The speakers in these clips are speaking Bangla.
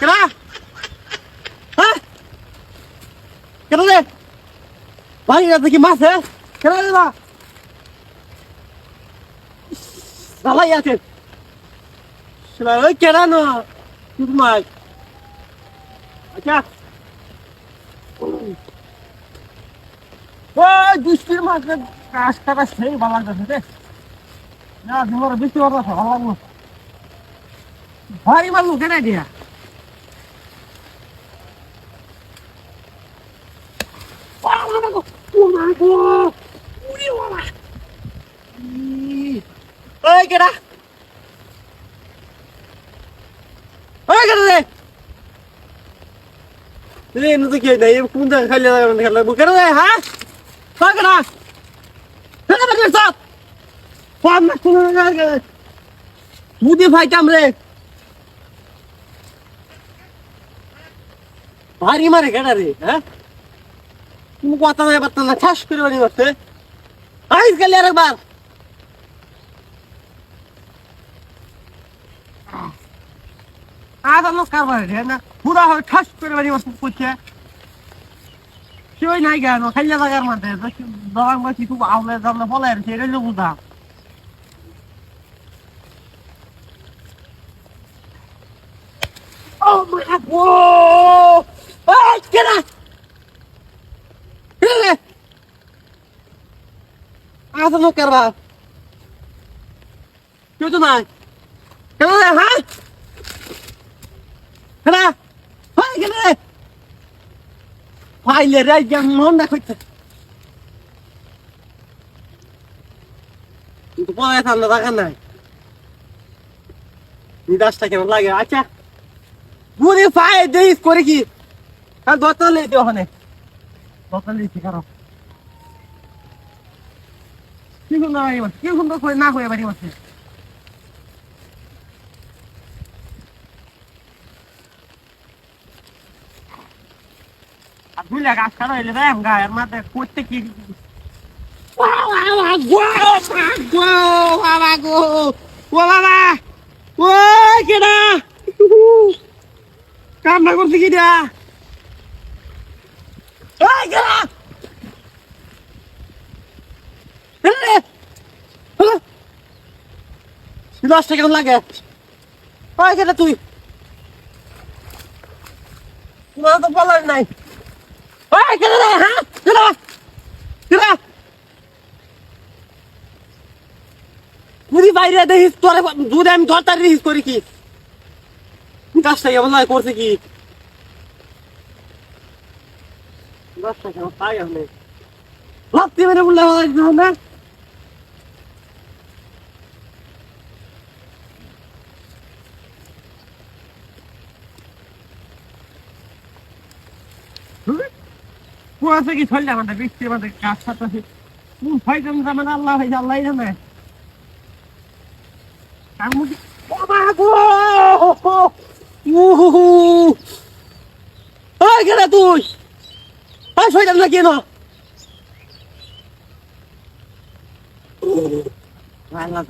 কেনা হ্যাঁ কেন রে ভাই এটা কি মাছ হ্যাঁ কেন রে না দালাই আছে সেটা ওই কেনা না? শুধু মাছ আচ্ছা। ওই বৃষ্টির মাঝে কাজ কাটা সেই ভালো লাগতেছে রে। না, তোমার বৃষ্টি কথা, ভালো লাগল। ভারী মারলো কেনা দিয়া ওই কেডা ওই কেডা? রে রে নতো কে নাই কোন জায়গা খালি লাগা খেলা কেডা রে হ্যাঁ কই কেডা কেডা বের সব ফোন না, কোন জায়গা মুদি ফাইতাম রে ভারী মারে কেডা রে হ্যাঁ? তুমি কথা নাই বার্তা না, ঠাস করে বাড়ি করতে আইস গেলে আরেকবার। আজ আমার কারবার রে না পুরা হয় ঠাস করে বাড়ি মাছ করছে কেউই নাই গেল খাইলে লাগার মধ্যে দোকান বাকি খুব আউলে জানলে বলে আর সেটা হলো বুঝা Oh my god! Whoa! Hey, get up! Get up! আজ লোক কারবা কেউ তো নাই কেন রে হ্যাঁ? কেন কেন ফাইলে মন কিন্তু নাই। নিদাসটা কেমন লাগে? আচ্ছা। বুড়ি ফাই দেইস করে কি? আর দোতলা লেতে ওখানে দোতলা লেতে কারও? কি সুন্দর বাড়ি মাছ কি সুন্দর করে না করে বাড়ি আর দুইলা গাছ কাটা হইলে রে গায়ের মাঝে করতে কি কামনা করছে কি দিয়া এই কেডা লাগে তুই তো বলার নাই ওই কেটে রে হ্যাঁ কেটে কেটে যদি বাইরে দেখিস তোরে যদি আমি ধরতারি দেখিস করি কি দশটা কেমন লাগে করছে কি দশটা মেরে বললে না কুয়াশা কি ছড়লে আমাদের বৃষ্টি আমাদের গাছ ছাড়তেছে কোন ফাইজাম জামান আল্লাহ ভাই আল্লাহ জানে। তার মধ্যে ও মা গো! উহু ওই গেলে তুই। ওই ফাইজাম না কেন আল্লাহ।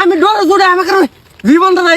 আমি আমাকে জীবনটা না